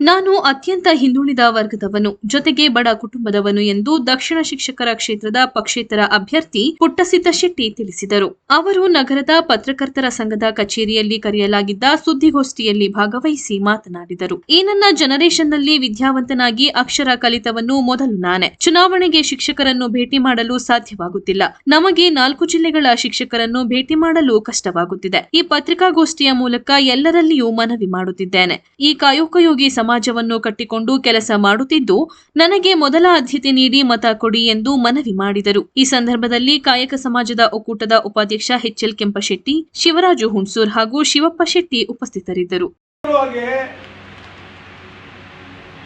ನಾನು ಅತ್ಯಂತ ಹಿಂದುಳಿದ ವರ್ಗದವನು, ಜೊತೆಗೆ ಬಡ ಕುಟುಂಬದವನು ಎಂದು ದಕ್ಷಿಣ ಶಿಕ್ಷಕರ ಕ್ಷೇತ್ರದ ಪಕ್ಷೇತರ ಅಭ್ಯರ್ಥಿ ಪುಟ್ಟಸಿದ್ದ ಶೆಟ್ಟಿ ತಿಳಿಸಿದರು. ಅವರು ನಗರದ ಪತ್ರಕರ್ತರ ಸಂಘದ ಕಚೇರಿಯಲ್ಲಿ ಕರೆಯಲಾಗಿದ್ದ ಸುದ್ದಿಗೋಷ್ಠಿಯಲ್ಲಿ ಭಾಗವಹಿಸಿ ಮಾತನಾಡಿದರು. ಈ ನನ್ನ ಜನರೇಷನ್ನಲ್ಲಿ ವಿದ್ಯಾವಂತನಾಗಿ ಅಕ್ಷರ ಕಲಿತವನ್ನು ಮೊದಲು ನಾನೇ. ಚುನಾವಣೆಗೆ ಶಿಕ್ಷಕರನ್ನು ಭೇಟಿ ಮಾಡಲು ಸಾಧ್ಯವಾಗುತ್ತಿಲ್ಲ. ನಮಗೆ ನಾಲ್ಕು ಜಿಲ್ಲೆಗಳ ಶಿಕ್ಷಕರನ್ನು ಭೇಟಿ ಮಾಡಲು ಕಷ್ಟವಾಗುತ್ತಿದೆ. ಈ ಪತ್ರಿಕಾಗೋಷ್ಠಿಯ ಮೂಲಕ ಎಲ್ಲರಲ್ಲಿಯೂ ಮನವಿ ಮಾಡುತ್ತಿದ್ದೇನೆ. ಈ ಕಾಯೋಕಯೋಗಿ ಸಮಾಜವನ್ನು ಕಟ್ಟಿಕೊಂಡು ಕೆಲಸ ಮಾಡುತ್ತಿದ್ದು, ನನಗೆ ಮೊದಲ ಆದ್ಯತೆ ನೀಡಿ ಮತ ಕೊಡಿ ಎಂದು ಮನವಿ ಮಾಡಿದರು. ಈ ಸಂದರ್ಭದಲ್ಲಿ ಕಾಯಕ ಸಮಾಜದ ಒಕ್ಕೂಟದ ಉಪಾಧ್ಯಕ್ಷ ಎಚ್ಎಲ್ ಕೆಂಪಶೆಟ್ಟಿ, ಶಿವರಾಜು ಹುಣಸೂರ್ ಹಾಗೂ ಶಿವಪ್ಪ ಶೆಟ್ಟಿ ಉಪಸ್ಥಿತರಿದ್ದರು.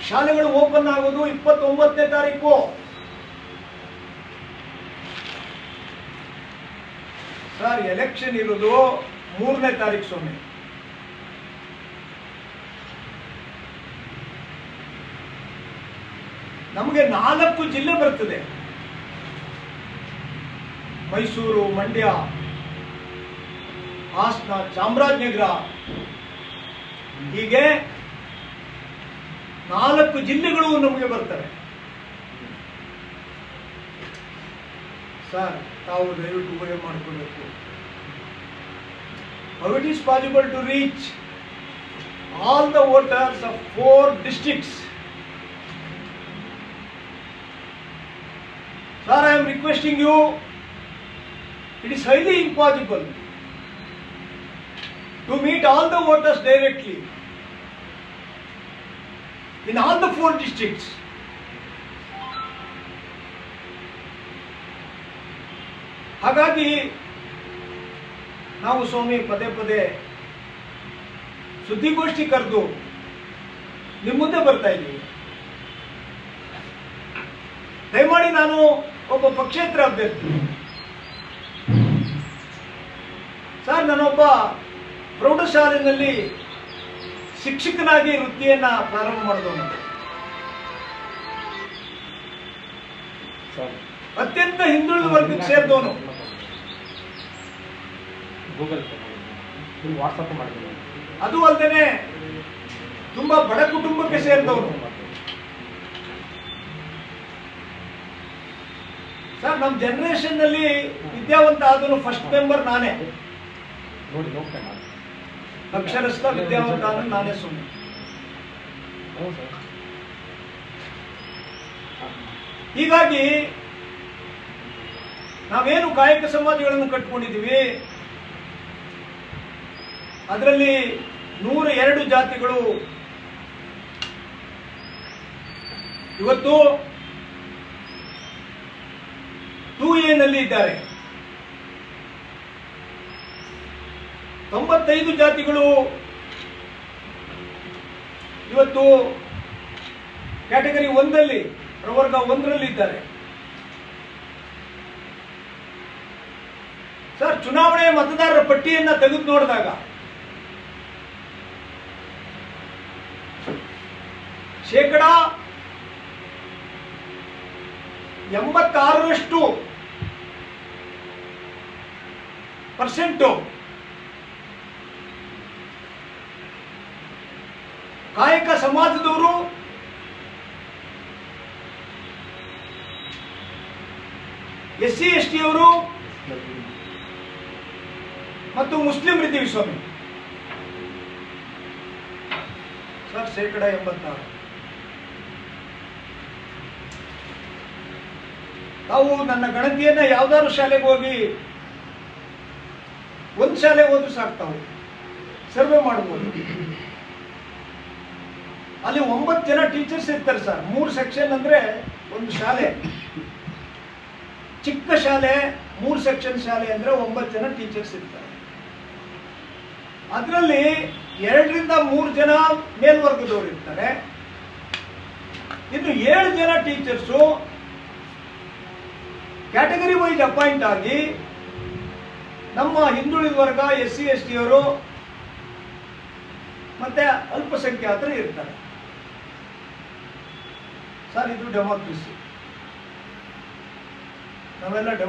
ಶಾಲೆಗಳು ಓಪನ್ ಆಗುವುದು ಇಪ್ಪತ್ತೊಂಬತ್ತನೇ ತಾರೀಕು. ಸರ್ ಎಲೆಕ್ಷನ್ ಇರೋದು ಮೂರನೇ ತಾರೀಕು ಸೊನ್ನೆ ನಮಗೆ ನಾಲ್ಕು ಜಿಲ್ಲೆ ಬರ್ತದೆ. ಮೈಸೂರು, ಮಂಡ್ಯ, ಹಾಸನ, ಚಾಮರಾಜನಗರ. ಹೀಗೆ ನಾಲ್ಕು ಜಿಲ್ಲೆಗಳು ನಮಗೆ ಬರ್ತವೆ. ಸರ್, ತಾವು ದಯವಿಟ್ಟು ಉಪಯೋಗ ಮಾಡಿಕೊಳ್ಬೇಕು. How it is possible to reach all the voters of four districts sir I am requesting you, it is highly impossible to meet all the voters directly in all the four districts. ಹಾಗಾಗಿ ನಾವು ಸ್ವಾಮಿ ಪದೇ ಪದೇ ಸುದ್ದಿಗೋಷ್ಠಿ ಕರೆದು ನಿಮ್ಮ ಮುಂದೆ ಬರ್ತಾ ಇದ್ದೀವಿ ದಯಮಾಡಿ ನಾನು ಒಬ್ಬ ಪಕ್ಷೇತರ ಅಭ್ಯರ್ಥಿ. ಸರ್ ನಾನೊಬ್ಬ ಪ್ರೌಢಶಾಲೆಯಲ್ಲಿ ಶಿಕ್ಷಕನಾಗಿ ವೃತ್ತಿಯನ್ನ ಪ್ರಾರಂಭ ಮಾಡಿದವನು. ಅತ್ಯಂತ ಹಿಂದುಳಿದ ವರ್ಗಕ್ಕೆ ಸೇರಿದವನು. ಅದು ಅಲ್ಲದೆ ತುಂಬಾ ಬಡ ಕುಟುಂಬಕ್ಕೆ ಸೇರಿದವನು. ಸರ್ ನಮ್ಮ ಜನರೇಷನ್ನಲ್ಲಿ ವಿದ್ಯಾವಂತ ಆದನು ಫಸ್ಟ್ ಮೆಂಬರ್ ನಾನೇ. ಅಕ್ಷರಸ್ಥ ವಿದ್ಯಾವಂತ ಆದ್ರೂ ನಾನೇ ಸುಮ್ಮನೆ ಹೀಗಾಗಿ ನಾವೇನು ಕಾಯಕ ಸಮಾಧಿಗಳನ್ನು ಕಟ್ಕೊಂಡಿದ್ದೀವಿ? ಅದರಲ್ಲಿ ನೂರ ಎರಡು ಜಾತಿಗಳು. ಇವತ್ತು ಟೂ ನಲ್ಲಿ ಇದ್ದಾರೆ. ತೊಂಬತ್ತೈದು ಜಾತಿಗಳು ಇವತ್ತು ಕ್ಯಾಟಗರಿ ಒಂದಲ್ಲಿ, ಪ್ರವರ್ಗ ಒಂದರಲ್ಲಿ ಇದ್ದಾರೆ. ಸರ್, ಚುನಾವಣೆ ಮತದಾರರ ಪಟ್ಟಿಯನ್ನ ತೆಗೆದು ನೋಡಿದಾಗ ಶೇಕಡ ಎಂಬತ್ತಾರರಷ್ಟು ಪರ್ಸೆಂಟು. ಕಾಯಕ ಸಮಾಜದವರು ಎಸ್ ಸಿ ಎಸ್ ಟಿ ಅವರು ಮತ್ತು ಮುಸ್ಲಿಮರಿದ್ದೀವಿ ಸ್ವಾಮಿ ಸರ್, ಶೇಕಡ ಎಂಬತ್ತಾರು. ನಾವು ನನ್ನ ಗಣತಿಯನ್ನ ಯಾವ್ದಾದ್ರು ಶಾಲೆಗೆ ಹೋಗಿ ಒಂದು ಶಾಲೆ ಹೋದ್ರು ಸಾಕು ಸರ್ವೆ ಮಾಡ್ಬೋದು. ಅಲ್ಲಿ ಒಂಬತ್ತು ಜನ ಟೀಚರ್ಸ್ ಇರ್ತಾರೆ ಸರ್ ಮೂರು ಸೆಕ್ಷನ್ ಅಂದ್ರೆ ಒಂದು ಶಾಲೆ. ಚಿಕ್ಕ ಶಾಲೆ, ಮೂರು ಸೆಕ್ಷನ್ ಶಾಲೆ ಅಂದ್ರೆ ಒಂಬತ್ತು ಜನ ಟೀಚರ್ಸ್ ಇರ್ತಾರೆ. ಅದರಲ್ಲಿ ಎರಡರಿಂದ ಮೂರು ಜನ ಮೇಲ್ವರ್ಗದವರು ಇರ್ತಾರೆ. ಇನ್ನು ಏಳು ಜನ ಟೀಚರ್ಸು ಕ್ಯಾಟಗರಿ ವೈಸ್ ಅಪಾಯಿಂಟ್ ಆಗಿ ನಮ್ಮ ಹಿಂದುಳಿದ ವರ್ಗ ಎಸ್ ಸಿ ಎಸ್ ಟಿಯವರು ಮತ್ತೆ ಅಲ್ಪಸಂಖ್ಯಾತರು ಇರ್ತಾರೆ. ಸರ್, ಇದು ಡೆಮೋಕ್ರಸಿ ನಾವೆಲ್ಲ ಡೆಮೋ